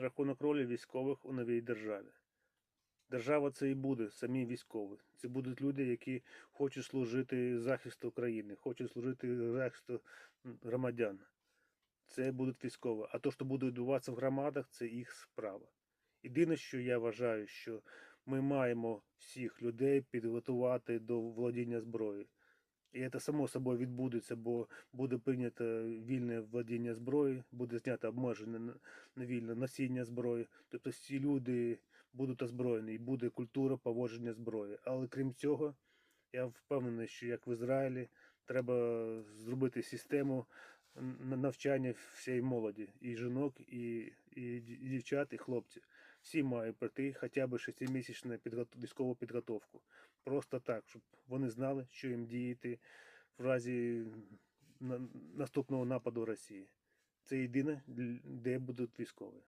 рахунок ролі військових у новій державі. Держава це і буде, самі військові. Це будуть люди, які хочуть служити захисту України, хочуть служити захисту громадян. Це будуть військові. А то, що буде відбуватися в громадах, це їх справа. Єдине, що я вважаю, що ми маємо всіх людей підготувати до володіння зброєю. І це само собою відбудеться, бо буде прийнято вільне владіння зброї, буде знято обмеження на, вільне носіння зброї. Тобто всі люди будуть озброєні і буде культура поводження зброї. Але крім цього, я впевнений, що як в Ізраїлі треба зробити систему навчання всієї молоді, і жінок, і, і дівчат, і хлопців. Всі мають пройти хоча б шестимісячну підготов... військову підготовку. Просто так, щоб вони знали, що їм діяти в разі на- наступного нападу Росії. Це єдине, де будуть військові.